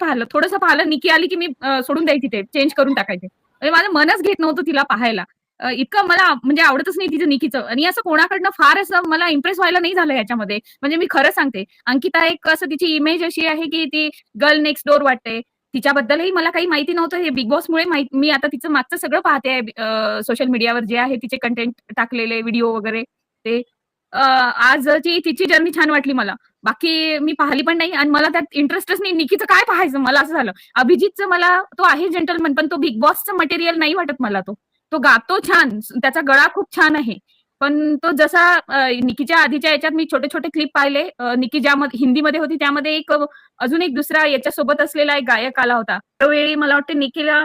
पाहिलं थोडंसं पाहिलं निकी आली की मी सोडून द्यायची ते चेंज करून टाकायचे. म्हणजे माझं मनच घेत नव्हतं तिला पाहायला. इतकं मला म्हणजे आवडतच नाही तिचं निकीचं. आणि असं कोणाकडनं फार असं मला इम्प्रेस व्हायला नाही झालं याच्यामध्ये. म्हणजे मी खरं सांगते अंकिता एक असं तिची इमेज अशी आहे की ती गर्ल नेक्स्ट डोर वाटते. तिच्याबद्दलही मला काही माहिती नव्हतं. हे बिग बॉसमुळे मी आता तिचं मागचं सगळं पाहते सोशल मीडियावर जे आहे तिचे कंटेंट टाकलेले व्हिडिओ वगैरे ते. आजची तिची जर्नी छान वाटली मला. बाकी मी पाहिली पण नाही आणि मला त्यात इंटरेस्टच नाही. निकीचं काय पाहायचं? मला असं झालं. अभिजितचं मला तो आहे जेंटलमन पण तो बिग बॉसचं मटेरियल नाही वाटत मला तो. तो गातो छान. त्याचा गळा खूप छान आहे. पण तो जसा निकीच्या आधीच्या याच्यात मी छोटे छोटे क्लिप पाहिले. निकी ज्यामध्ये हिंदीमध्ये होती त्यामध्ये एक अजून एक दुसरा याच्यासोबत असलेला एक गायक आला होता. त्यावेळी मला वाटतं निकीला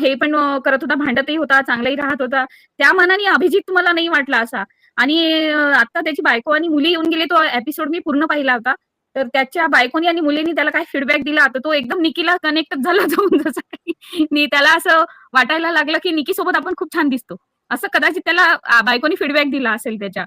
हे पण करत होता भांडतही होता चांगलाही राहत होता. त्या मनाने अभिजित मला नाही वाटला असा. आणि आता त्याची बायको आणि मुली येऊन गेले तो एपिसोड मी पूर्ण पाहिला होता. तर त्याच्या बायकोनी आणि मुलींनी त्याला काय फीडबॅक दिला? तर तो एकदम निकीला कनेक्ट झाला जाऊन जसा काही. त्याला असं वाटायला लागलं की निकी सोबत आपण खूप छान दिसतो. असं कदाचित त्याला बायकोनी फीडबॅक दिला असेल त्याच्या.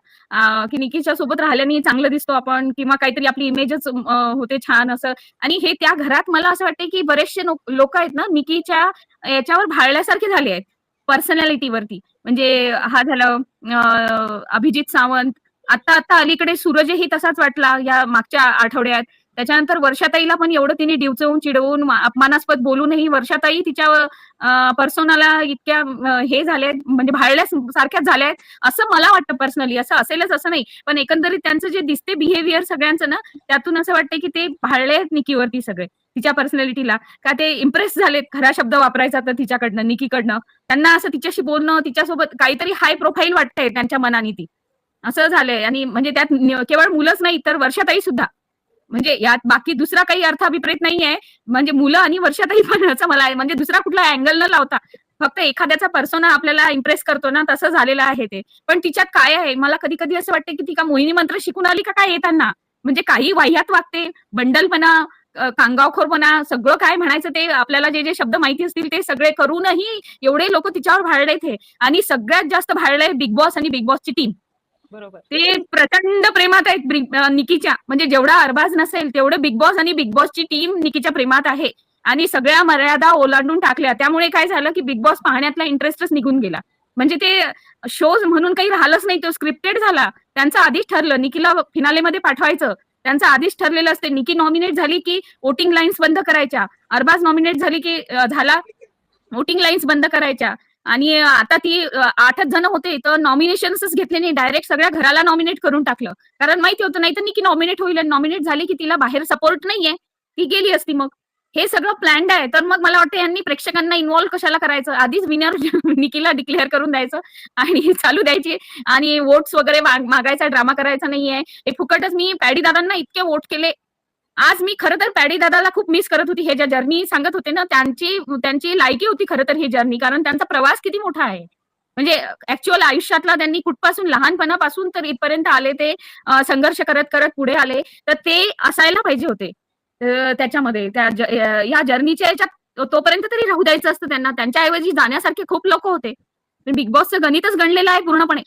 की निकीच्या सोबत राहिल्याने चांगलं दिसतो आपण किंवा काहीतरी आपली इमेजच होते छान असं. आणि हे त्या घरात मला असं वाटतं की बरेचसे लोक आहेत ना निकीच्या याच्यावर भाळल्यासारखे झाले आहेत. पर्सनॅलिटीवरती म्हणजे हा झालं अभिजित सावंत. आता आता अलीकडे सूरजही तसाच वाटला या मागच्या आठवड्यात. त्याच्यानंतर वर्षाताईला पण एवढं तिने डिवचवून चिडवून अपमानास्पद बोलूनही वर्षाताई तिच्या पर्सोनाला इतक्या हे झाले म्हणजे भाळल्या सारख्याच झाल्या आहेत असं मला वाटतं पर्सनली असं असेलच असं नाही. पण एकंदरीत त्यांचं जे दिसते बिहेवियर सगळ्यांचं ना त्यातून असं वाटतं की ते भाळले आहेत निकीवरती सगळे. तिच्या पर्सनॅलिटीला का ते इम्प्रेस झालेत खरा शब्द वापरायचा तर तिच्याकडनं निकीकडनं. त्यांना असं तिच्याशी बोलणं तिच्यासोबत काहीतरी हाय प्रोफाईल वाटतंय त्यांच्या मनाने ती. असं झालंय. आणि म्हणजे त्यात केवळ मुलंच नाही तर वर्षाताई सुद्धा. म्हणजे यात बाकी दुसरा काही अर्थ अभिप्रेत नाहीये. म्हणजे मुलं आणि वर्षाताई पण असं मला आहे म्हणजे दुसरा कुठला अँगल न लावता. फक्त एखाद्याचा पर्सोना आपल्याला इम्प्रेस करतो ना तसं झालेलं आहे ते. पण तिच्यात काय आहे? मला कधी कधी असं वाटतं की ती का मोहिनी मंत्र शिकून आली का काय येताना म्हणजे काही वाह्यात वागते. बंडलपणा कांगावखोरपणा सगळं काय म्हणायचं ते आपल्याला जे जे शब्द माहिती असतील ते सगळे करूनही एवढे लोक तिच्यावर भाळले ते आणि सगळ्यात जास्त भाळले बिग बॉस आणि बिग बॉसची टीम. बरोबर. ते प्रचंड प्रेमात आहेत निकीच्या. म्हणजे जेवढा अरबाज नसेल तेवढं बिग बॉस आणि बिग बॉसची टीम निकीच्या प्रेमात आहे. आणि सगळ्या मर्यादा ओलांडून टाकल्या. त्यामुळे काय झालं की बिग बॉस पाहण्यातला इंटरेस्टच निघून गेला. म्हणजे ते शोज म्हणून काही राहिलंच नाही. तो स्क्रिप्टेड झाला. त्यांचं आधीच ठरलं. निकीला फिनालेमध्ये पाठवायचं. त्यांचं आधीच ठरलेलं असते. निकी नॉमिनेट झाली की वोटिंग लाईन्स बंद करायच्या. अरबाज नॉमिनेट झाली की झाला वोटिंग लाईन्स बंद करायच्या. आणि आता ती आठ आठच जण होते तर नॉमिनेशन्सच घेतले नाही. डायरेक्ट सगळ्या घराला नॉमिनेट करून टाकलं. कारण माहिती होतं नाही तर निकी नॉमिनेट होईल. नॉमिनेट झाली की तिला बाहेर सपोर्ट नाहीये. ती गेली असती मग. हे सगळं प्लॅन्ड आहे. तर मग मला वाटतं यांनी प्रेक्षकांना इन्व्हॉल्व कशाला करायचं? आधीच विनर निकीला डिक्लेअर करून द्यायचं. आणि चालू द्यायची. आणि वोट्स वगैरे मागायचा ड्रामा करायचा नाहीये. हे फुकटच मी पॅडी दादांना इतके वोट केले. आज मी खरं तर पॅडी दादाला खूप मिस करत होती हे ज्या जर्नी सांगत होते ना त्यांची त्यांची लायकी होती खरं तर ही जर्नी कारण त्यांचा प्रवास किती मोठा आहे. म्हणजे ऍक्च्युअल आयुष्यातला त्यांनी कुठपासून लहानपणापासून तर इथपर्यंत आले ते संघर्ष करत करत पुढे आले. तर ते असायला पाहिजे होते. त्याच्यामध्ये त्या या जर्नीच्या याच्यात तोपर्यंत तरी राहू द्यायचं असतं त्यांना. त्यांच्याऐवजी जाण्यासारखे खूप लोक होते. बिग बॉसचं गणितच गणलेलं आहे पूर्णपणे.